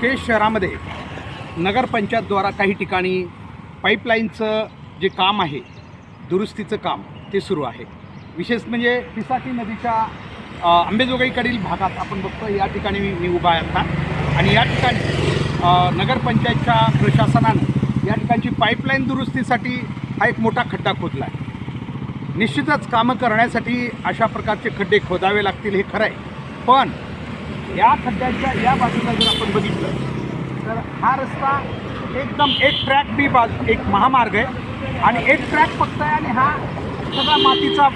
केज शहरामध्ये नगरपंचायतद्वारा काही ठिकाणी पाईपलाईनचं जे काम आहे दुरुस्तीचं काम ते सुरू आहे. विशेष म्हणजे पिसाटी नदीच्या आंबेजोगाईकडील भागात आपण बघतो या ठिकाणी मी मी उभा आहे आता. आणि या ठिकाणी नगरपंचायतच्या प्रशासनानं या ठिकाणची पाईपलाईन दुरुस्तीसाठी हा एक मोठा खड्डा खोदला आहे निश्चितच कामं करण्यासाठी अशा प्रकारचे खड्डे खोदावे लागतील हे खरं आहे पण या खड्ड्याच्या या बाजूला जर आपण बघितलं तर हा रस्ता एकदम एक ट्रॅक बी बाजू एक महामार्ग आहे. आणि एक ट्रॅक फक्त आहे आणि हा सगळा मातीचा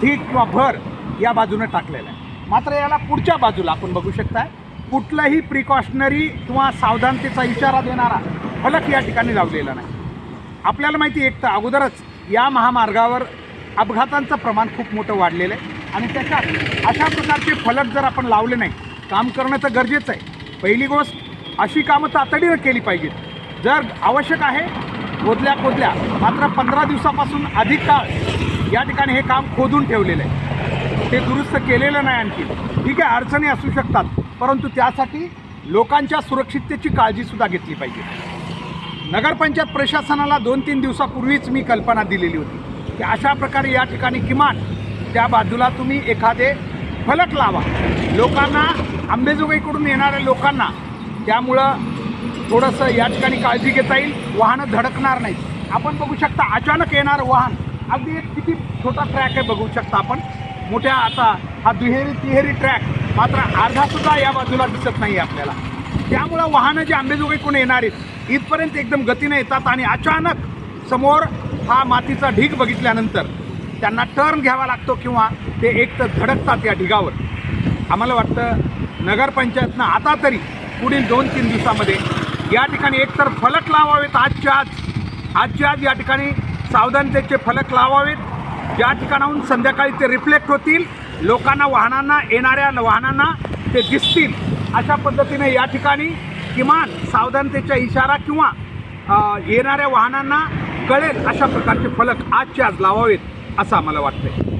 ढीक किंवा भर या बाजूने टाकलेला आहे. मात्र याला पुढच्या बाजूला आपण बघू शकताय. कुठलाही प्रिकॉशनरी किंवा सावधानतेचा इशारा देणारा फलक या ठिकाणी लावलेला नाही. आपल्याला माहिती एक तर अगोदरच या महामार्गावर अपघातांचं प्रमाण खूप मोठं वाढलेलं आहे. आणि त्याच्यात अशा प्रकारचे फलक जर आपण लावले नाही काम करणं तर गरजेचं आहे. पहिली गोष्ट अशी कामं तातडीनं केली पाहिजेत. जर आवश्यक आहे खोदल्या खोदल्या मात्र पंधरा दिवसापासून अधिक काळ या ठिकाणी हे काम खोदून ठेवलेलं आहे. ते दुरुस्त केलेलं नाही आणखी. ठीक आहे अडचणी असू शकतात परंतु त्यासाठी लोकांच्या सुरक्षिततेची काळजीसुद्धा घेतली पाहिजे. नगरपंचायत प्रशासनाला दोन तीन दिवसापूर्वीच मी कल्पना दिलेली होती की अशा प्रकारे या ठिकाणी किमान त्या बाजूला तुम्ही एखादे फलक लावा. लोकांना आंबेजोगाईकडून येणाऱ्या लोकांना त्यामुळं थोडंसं या ठिकाणी काळजी घेता येईल. वाहनं धडकणार नाही आपण बघू शकता अचानक येणारं वाहन. अगदी एक किती छोटा ट्रॅक आहे बघू शकता आपण. मोठ्या आता हा दुहेरी तिहेरी ट्रॅक मात्र अर्धासुद्धा या बाजूला दिसत नाही आहे आपल्याला. त्यामुळं वाहनं जी आंबेजोगाईकडून येणार आहेत इथपर्यंत एकदम गतीने येतात आणि अचानक समोर हा मातीचा ढीग बघितल्यानंतर त्यांना टर्न घ्यावा लागतो किंवा ते एक तर धडकतात या ढिगावर. आम्हाला वाटतं नगरपंचायतनं आता तरी पुढील दोन तीन दिवसामध्ये या ठिकाणी एकतर फलक लावावेत आजच्या आज. आजच्या आज या ठिकाणी सावधानतेचे फलक लावावेत. ज्या ठिकाणाहून संध्याकाळी ते रिफ्लेक्ट होतील लोकांना वाहनांना येणाऱ्या वाहनांना ते दिसतील. अशा पद्धतीने या ठिकाणी किमान सावधानतेचा इशारा किंवा येणाऱ्या वाहनांना कळेल अशा प्रकारचे फलक आजच्या आज लावावेत. असं आम्हाला वाटतं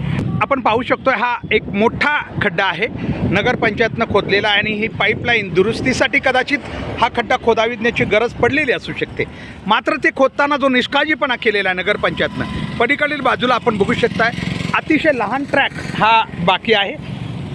आपण पाहू शकतो हा एक मोठा खड्डा आहे. नगरपंचायतनं खोदलेला आणि ही पाईपलाईन दुरुस्तीसाठी कदाचित हा खड्डा खोदाविण्याची गरज पडलेली असू शकते. मात्र ते खोदताना जो निष्काळजीपणा केलेला आहे नगरपंचायतनं पलीकडील बाजूला आपण बघू शकताय अतिशय लहान ट्रॅक हा बाकी आहे.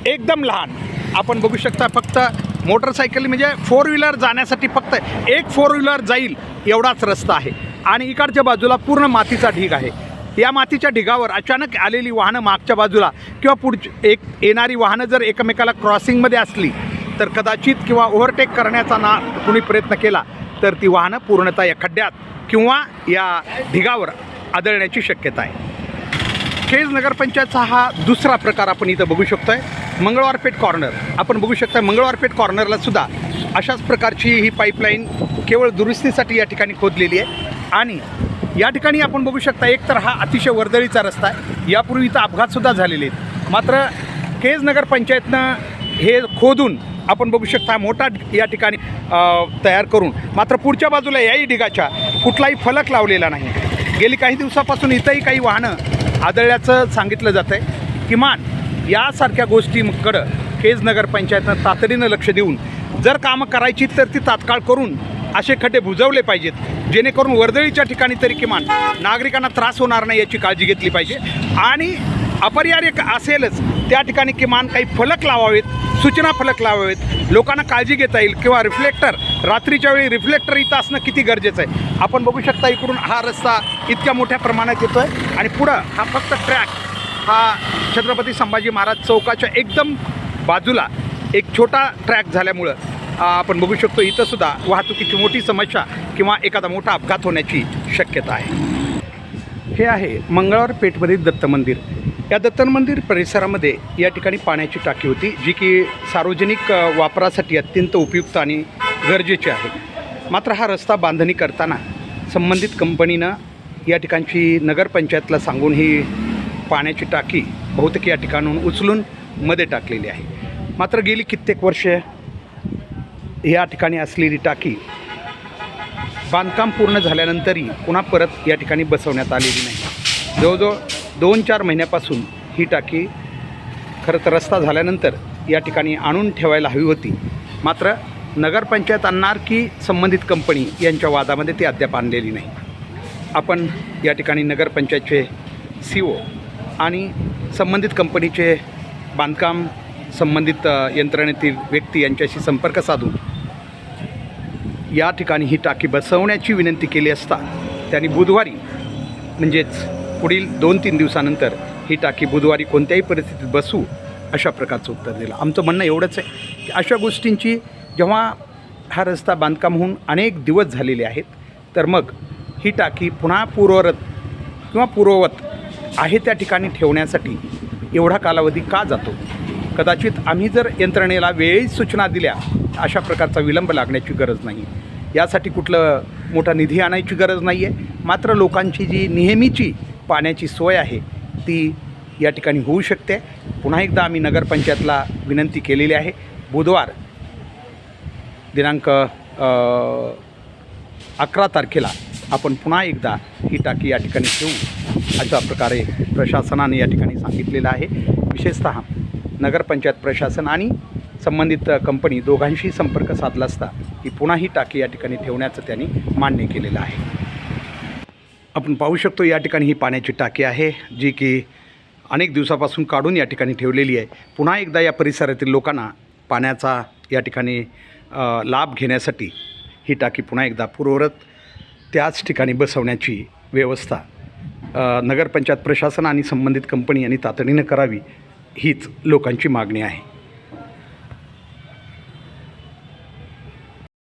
एकदम लहान. आपण बघू शकता फक्त मोटरसायकल म्हणजे फोर व्हीलर जाण्यासाठी फक्त एक फोर व्हीलर जाईल एवढाच रस्ता आहे. आणि इकडच्या बाजूला पूर्ण मातीचा ढीग आहे. या मातीच्या ढिगावर अचानक आलेली वाहनं मागच्या बाजूला किंवा पुढची एक येणारी वाहनं जर एकमेकाला क्रॉसिंगमध्ये असली तर कदाचित किंवा ओव्हरटेक करण्याचा ना कुणी प्रयत्न केला तर ती वाहनं पूर्णतः या खड्ड्यात किंवा या ढिगावर आदळण्याची शक्यता आहे. केज नगरपंचायतचा हा दुसरा प्रकार आपण इथं बघू शकतो आहे मंगळवारपेठ कॉर्नर. आपण बघू शकता मंगळवारपेठ कॉर्नरला सुद्धा अशाच प्रकारची ही पाईपलाईन केवळ दुरुस्तीसाठी या ठिकाणी खोदलेली आहे. आणि या ठिकाणी आपण बघू शकता एक तर हा अतिशय वर्दळीचा रस्ता आहे. यापूर्वी इथं अपघातसुद्धा झालेले आहेत. मात्र केज नगरपंचायतनं हे खोदून आपण बघू शकता मोठा या ठिकाणी तयार करून मात्र पुढच्या बाजूला याही ढिगाच्या कुठलाही फलक लावलेला नाही. गेली काही दिवसापासून इथंही काही वाहनं आदळल्याचं सांगितलं जातं आहे किमान यासारख्या गोष्टीकडं केज नगरपंचायतनं तातडीनं लक्ष देऊन जर कामं करायची तर ती तात्काळ करून असे खड्डे बुजवले पाहिजेत. जेणेकरून वर्दळीच्या ठिकाणी तरी किमान नागरिकांना त्रास होणार नाही याची काळजी घेतली पाहिजे. आणि अपरिहार्य असेलच त्या ठिकाणी किमान काही फलक लावावेत सूचना फलक लावावेत. लोकांना काळजी घेता येईल किंवा रिफ्लेक्टर रात्रीच्या वेळी रिफ्लेक्टर इथं असणं किती गरजेचं आहे? आपण बघू शकता इकडून हा रस्ता इतक्या मोठ्या प्रमाणात येतो आहे आणि पुढं हा फक्त ट्रॅक हा छत्रपती संभाजी महाराज चौकाच्या एकदम बाजूला एक छोटा ट्रॅक झाल्यामुळं आपण बघू शकतो इथंसुद्धा वाहतुकीची मोठी समस्या किंवा एखादा मोठा अपघात होण्याची शक्यता आहे. हे आहे मंगळवार पेठमधील दत्त मंदिर. या दत्त मंदिर परिसरामध्ये या ठिकाणी पाण्याची टाकी होती जी की सार्वजनिक वापरासाठी अत्यंत उपयुक्त आणि गरजेची आहे. मात्र हा रस्ता बांधणी करताना संबंधित कंपनीनं या ठिकाणची नगरपंचायतला सांगून ही पाण्याची टाकी बहुतेक या ठिकाणून उचलून मध्ये टाकलेली आहे. मात्र गेली कित्येक वर्ष या ठिकाणी असलेली टाकी बांधकाम पूर्ण झाल्यानंतरही पुन्हा परत या ठिकाणी बसवण्यात आलेली नाही. जवळजवळ दोन चार महिन्यापासून ही टाकी खरं तर रस्ता झाल्यानंतर या ठिकाणी आणून ठेवायला हवी होती. मात्र नगरपंचायत आणणार की संबंधित कंपनी यांच्या वादामध्ये ती अद्याप आणलेली नाही. आपण या ठिकाणी नगरपंचायतचे सी ओ आणि संबंधित कंपनीचे बांधकाम संबंधित यंत्रणेतील व्यक्ती यांच्याशी संपर्क साधून या ठिकाणी ही टाकी बसवण्याची विनंती केली असता त्यांनी बुधवारी म्हणजेच पुढील दोन तीन दिवसानंतर ही टाकी बुधवारी कोणत्याही परिस्थितीत बसू अशा प्रकारचं उत्तर दिलं. आमचं म्हणणं एवढंच आहे की अशा गोष्टींची जेव्हा हा रस्ता बांधकाम होऊन अनेक दिवस झालेले आहेत तर मग ही टाकी पुन्हा पूर्वरत किंवा पूर्ववत आहे त्या ठिकाणी ठेवण्यासाठी एवढा कालावधी का जातो? कदाचित आम्ही जर यंत्रणेला वेळीच सूचना दिल्या अशा प्रकारचा विलंब लागण्याची गरज नाही. यासाठी कुठलं मोठा निधी आणायची गरज नाही आहे मात्र लोकांची जी नेहमीची पाण्याची सोय आहे ती या ठिकाणी होऊ शकते. पुन्हा एकदा आम्ही नगरपंचायतला विनंती केलेली आहे. बुधवार दिनांक अकरा तारखेला आपण पुन्हा एकदा ही टाकी या ठिकाणी ठेवू अशा प्रकारे प्रशासनाने या ठिकाणी सांगितलेलं आहे. विशेषतः नगरपंचायत प्रशासन आणि संबंधित कंपनी दोघांशी संपर्क साधला असता की पुन्हा ही टाकी या ठिकाणी ठेवण्याचं त्यांनी मान्य केलेलं आहे. आपण पाहू शकतो या ठिकाणी ही पाण्याची टाकी आहे जी की अनेक दिवसापासून काढून या ठिकाणी ठेवलेली आहे. पुन्हा एकदा या परिसरातील लोकांना पाण्याचा या ठिकाणी लाभ घेण्यासाठी ही टाकी पुन्हा एकदा पूर्वरत त्याच ठिकाणी बसवण्याची व्यवस्था नगरपंचायत प्रशासन आणि संबंधित कंपनी यांनी तातडीनं करावी हीच लोकांची मागणी आहे.